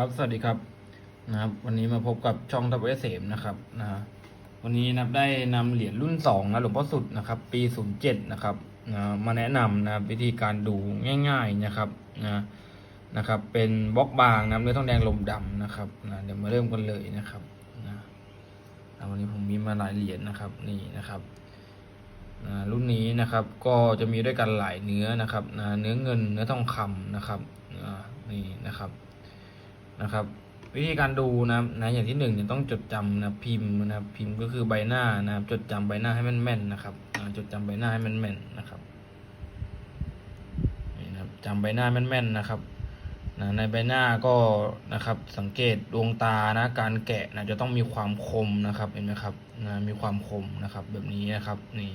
ครับสวัสดีครับนะครับ วันนี้มาพบกับช่องทัพเอสเสมนะครับนะวันนี้นับได้นำเหรียญรุ่นสองนะหลวงพ่อสุดนะครับ ปีศูนย์เจ็ดนะครับนะมาแนะนำนะครับวิธีการดูง่ายๆนะครับนะนะครับ เป็นบล็อกบางนะเนื้อทองแดงลมดำนะครับนะเดี๋ยวมาเริ่มกันเลยนะครับนะนะวันนี้ผมมีมาหลายเหรียญนะครับนี่นะครับนะรุ่นนี้นะครับก็จะมีด้วยกันหลายเนื้อนะครับนะเนื้อเงินเนื้อทองคำนะครับอ่านี่นะครับ นะครับ วิธีการดูนะครับนะอย่างที่หนึ่งเนี่ยต้องจดจำนะพิมพ์นะพิมพ์ก็คือใบหน้านะครับ จดจำใบหน้าให้แม่นๆนะครับจดจำใบหน้าให้แม่นๆนะครับนี่นะครับจำใบหน้าแม่นๆนะครับนะในใบหน้าก็นะครับสังเกตดวงตานะการแกะนะจะต้องมีความคมนะครับเห็นไหมครับนะมีความคมนะครับแบบนี้นะครับนี่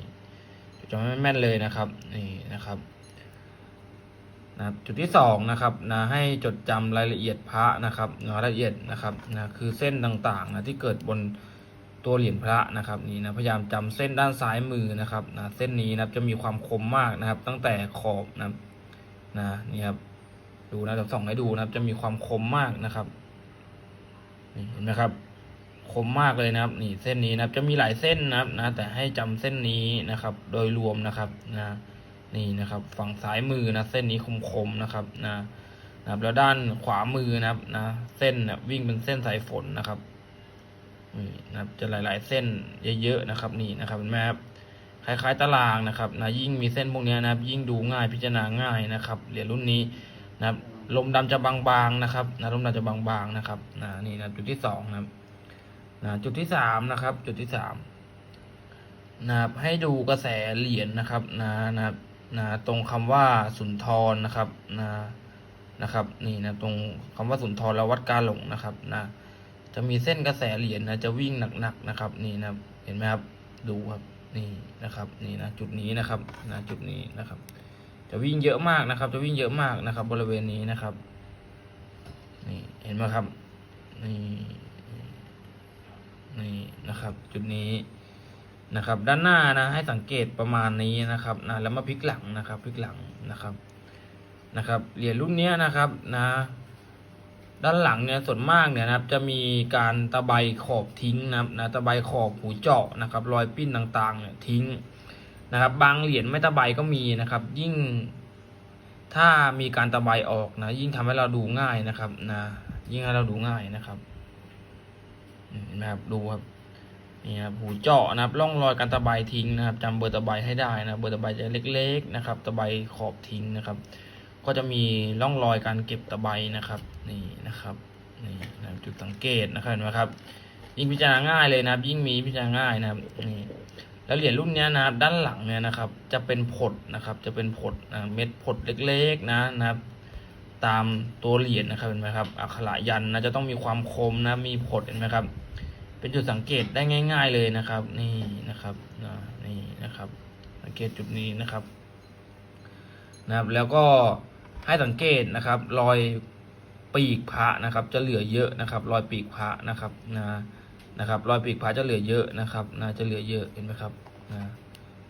จดจำแม่นๆเลยนะครับนี่นะครับ นะจุดที่สองนะครับนะให้จดจำรายละเอียดพระนะครับนะรายละเอียดนะครับนะคือเส้นต่างๆนะที่เกิดบนตัวเหรียญพระนะครับนี่นะพยายามจำเส้นด้านซ้ายมือนะครับนะเส้นนี้นะจะมีความคมมากนะครับ ตั้งแต่ขอบนะนะนี่ครับดูนะจะส่องให้ดูนะครับ จะมีความคมมากนะครับนี่เห็นไหมครับคมมากเลยนะครับ นี่เส้นนี้นะครับจะมีหลายเส้นนะครับนะแต่ให้จำเส้นนี้นะครับ โดยรวมนะครับนะ นี่นะครับฝั่งซ้ายมือนะเส้นนี้คมๆนะครับนะนะครับแล้วด้านขวามือนะครับนะเส้นนะวิ่งเป็นเส้นสายฝนนะครับนี่นะครับจะหลาย ๆ เส้นเยอะๆนะครับนี่นะครับเห็นไหมครับคล้ายๆตารางนะครับนะยิ่งมีเส้นพวกนี้นะครับ ยิ่งดูง่ายพิจารณาง่ายนะครับเหรียญรุ่นนี้นะครับลมดำจะบางๆนะครับนะลมดำจะบางๆนะครับนะนี่นะจุดที่สองนะครับนะจุดที่สามนะครับ จุดที่สามนะครับให้ดูกระแสเหรียญนะครับนะนะครับ นะตรงคำว่าสุนทรนะครับนะนะครับนี่นะตรงคำว่าสุนทรแล้ววัดกาหลงนะครับนะจะมีเส้นกระแสเหรียญนะจะวิ่งหนักๆนะครับนี่นะเห็นไหมครับดูครับนี่นะครับนี่นะจุดนี้นะครับนะจุดนี้นะครับ จะวิ่งเยอะมากนะครับ จะวิ่งเยอะมากนะครับ บริเวณนี้นะครับนี่เห็นไหมครับนี่นี่นะครับ จุดนี้ นะครับ ด้านหน้านะให้สังเกตประมาณนี้นะครับนะแล้วมาพลิกหลังนะครับพลิกหลังนะครับนะครับเหรียญรุ่นนี้นะครับนะด้านหลังเนี่ยส่วนมากเนี่ยนะครับ จะมีการตะไบขอบทิ้งนะครับนะตะไบขอบหูเจาะนะครับ รอยปิ้นต่างๆเนี่ยทิ้งนะครับ บางเหรียญไม่ตะไบก็มีนะครับ ยิ่งถ้ามีการตะไบออกนะ ยิ่งทำให้เราดูง่ายนะครับนะยิ่งให้เราดูง่ายนะครับนะครับดูครับ นี่ครับหูเจาะนะครับร่องรอยการตะไบทิ้งนะครับจำเบอร์ตะไบให้ได้นะเบอร์ตะไบจะเล็ก ๆ นะครับ ตะไบขอบทิ้งนะครับ ก็จะมีร่องรอยการเก็บตะไบนะครับนี่นะครับนี่นะจุดสังเกตนะครับเห็นไหมครับ ยิ่งพิจารณาง่ายเลยนะครับ ยิ่งมีพิจารณาง่ายนะครับนี่แล้วเหรียญรุ่นเนี้ยนะครับด้านหลังเนี่ยนะครับ จะเป็นผดนะครับ จะเป็นผดนะเม็ดผดเล็กๆนะนะครับ ตามตัวเหรียญนะครับเห็นไหมครับอักขระยันนะจะต้องมีความคมนะมีผดเห็นไหมครับ เป็นจุดสังเกตได้ง่าย ๆเลยนะครับ นี่นะครับนี่นะครับ สังเกตจุดนี้นะครับนะครับ แล้วก็ให้สังเกตนะครับ รอยปีกพระนะครับ จะเหลือเยอะนะครับ รอยปีกพระนะครับนะนะครับ รอยปีกพระจะเหลือเยอะนะครับนะจะเหลือเยอะเห็นไหมครับนะ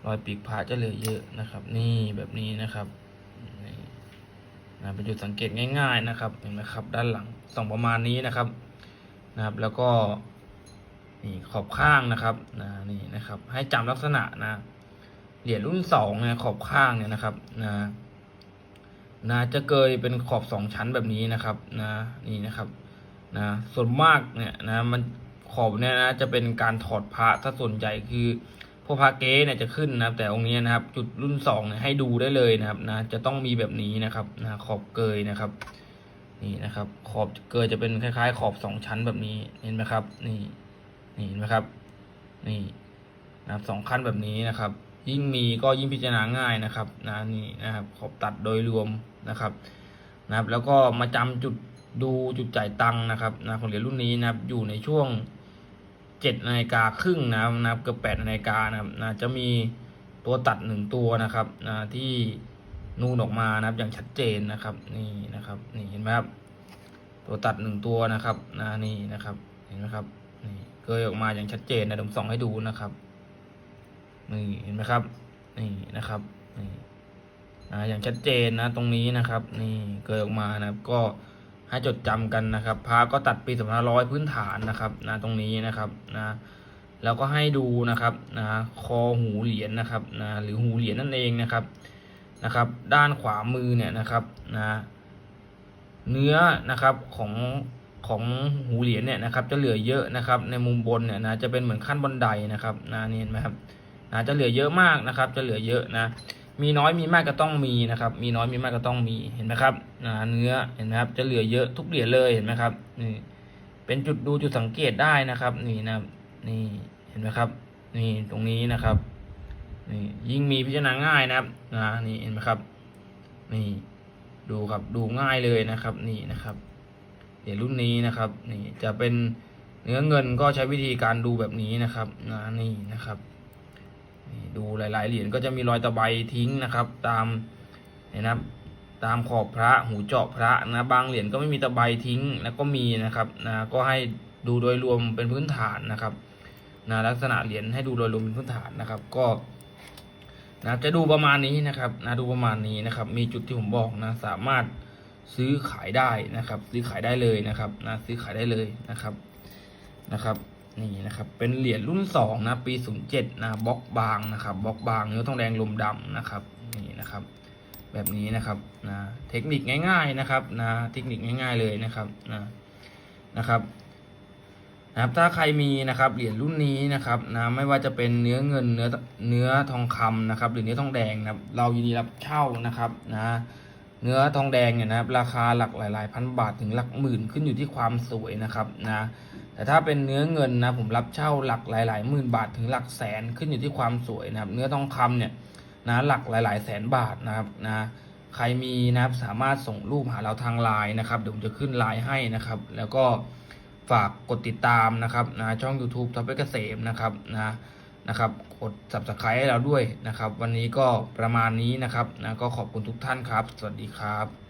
รอยปีกพระจะเหลือเยอะนะครับ นี่แบบนี้นะครับนี่นะเป็นจุดสังเกตง่าย ๆนะครับ เห็นไหมครับ ด้านหลังส่องประมาณนี้นะครับนะครับ แล้วก็ นี่ขอบข้างนะครับนะนี่นะครับ ให้จำลักษณะนะเหรียญรุ่นสองเนี่ยขอบข้างเนี่ยนะครับนะนะจะเกยเป็นขอบสองชั้นแบบนี้นะครับนะนี่นะครับนะส่วนมากเนี่ยนะมันขอบเนี่ยนะจะเป็นการถอดพระถ้าส่วนใหญ่คือพวกพระเก๊เนี่ยจะขึ้นนะครับ แต่องค์นี้นะครับ จุดรุ่นสองเนี่ยให้ดูได้เลยนะครับนะจะต้องมีแบบนี้นะครับนะขอบเกยนะครับ นี่นะครับ ขอบเกยจะเป็นคล้าย ๆ ขอบสองชั้นแบบนี้เห็นไหมครับ นี่ นี่เห็นไหมครับ นี่นะครับสองขั้นแบบนี้นะครับ ยิ่งมีก็ยิ่งพิจารณาง่ายนะครับนะนี่นะครับ ขอบตัดโดยรวมนะครับนะครับ แล้วก็มาจำจุดดูจุดจ่ายตังค์นะครับนะของเหรียญรุ่นนี้นะครับอยู่ในช่วงเจ็ดนาฬิกาครึ่งนะครับนะเกือบแปดนาฬิกานะครับนะจะมีตัวตัดหนึ่งตัวนะครับนะที่นูนออกมานะครับอย่างชัดเจนนะครับ นี่นะครับ นี่เห็นไหมครับ ตัวตัดหนึ่งตัวนะครับนะนี่นะครับ เห็นไหมครับนี่ เกยออกมาอย่างชัดเจนนะผมส่องให้ดูนะครับนี่เห็นไหมครับนี่นะครับนี่อ่าอย่างชัดเจนนะตรงนี้นะครับ นี่เกยออกมานะครับ ก็ให้จดจำกันนะครับพระก็ตัดปีสองพันร้อยพื้นฐานนะครับนะตรงนี้นะครับนะแล้วก็ให้ดูนะครับนะคอหูเหรียญนะครับนะหรือหูเหรียญนั่นเองนะครับนะครับ ด้านขวามือเนี่ยนะครับนะเนื้อนะครับของ ของหูเหรียญเนี่ยนะครับจะเหลือเยอะนะครับ ในมุมบนเนี่ยนะจะเป็นเหมือนขั้นบันไดนะครับนะนี่เห็นไหมครับนะจะเหลือเยอะมากนะครับ จะเหลือเยอะนะ มีน้อยมีมากก็ต้องมีนะครับ มีน้อยมีมากก็ต้องมีเห็นไหมครับนะเนื้อเห็นไหมครับจะเหลือเยอะทุกเหรียญเลยเห็นไหมครับนี่เป็นจุดดูจุดสังเกตได้นะครับ นี่นะนี่เห็นไหมครับ นี่ตรงนี้นะครับนี่ยิ่งมีพิจารณาง่ายนะครับนะนี่เห็นไหมครับ นี่ดูครับดูง่ายเลยนะครับ นี่นะครับ เหรียญรุ่นนี้นะครับนี่จะเป็นเนื้อเงินก็ใช้วิธีการดูแบบนี้นะครับนะนี่นะครับนี่ดูหลาย ๆ เหรียญก็จะมีรอยตะไบทิ้งนะครับ ตามเนี่ยนะครับตามขอบพระหูเจาะพระนะบางเหรียญก็ไม่มีตะไบทิ้งแล้วก็มีนะครับนะก็ให้ดูโดยรวมเป็นพื้นฐานนะครับนะลักษณะเหรียญให้ดูโดยรวมเป็นพื้นฐานนะครับ ก็นะจะดูประมาณนี้นะครับนะดูประมาณนี้นะครับ มีจุดที่ผมบอกนะสามารถ ซื้อขายได้นะครับ ซื้อขายได้เลยนะครับนะซื้อขายได้เลยนะครับนะครับนี่นะครับ เป็นเหรียญรุ่นสองนะปีศูนย์เจ็ดนะบล็อกบางนะครับบล็อกบางเนื้อทองแดงลมดำนะครับนี่นะครับ แบบนี้นะครับนะเทคนิคง่าย ๆนะครับนะเทคนิคง่าย ๆเลยนะครับนะนะครับนะครับถ้าใครมีนะครับเหรียญรุ่นนี้นะครับนะไม่ว่าจะเป็นเนื้อเงินเนื้อเนื้อทองคำนะครับ หรือเนื้อทองแดงนะครับ เรายินดีรับเช่านะครับนะ เนื้อทองแดงเนี่ยนะครับราคาหลักหลายๆพันบาทถึงหลักหมื่นขึ้นอยู่ที่ความสวยนะครับนะแต่ถ้าเป็นเนื้อเงินนะผมรับเช่าหลักหลายๆหมื่นบาทถึงหลักแสนขึ้นอยู่ที่ความสวยนะครับ เนื้อทองคำเนี่ยนะหลักหลาย ๆ แสนบาทนะครับนะใครมีนะครับสามารถส่งรูปหาเราทางไลน์นะครับเดี๋ยวผมจะขึ้นไลน์ให้นะครับ แล้วก็ฝากกดติดตามนะครับนะช่อง YouTube ท็อปเปเกษมนะครับนะ นะครับกด subscribe ให้เราด้วยนะครับ วันนี้ก็ประมาณนี้นะครับนะก็ขอบคุณทุกท่านครับ สวัสดีครับ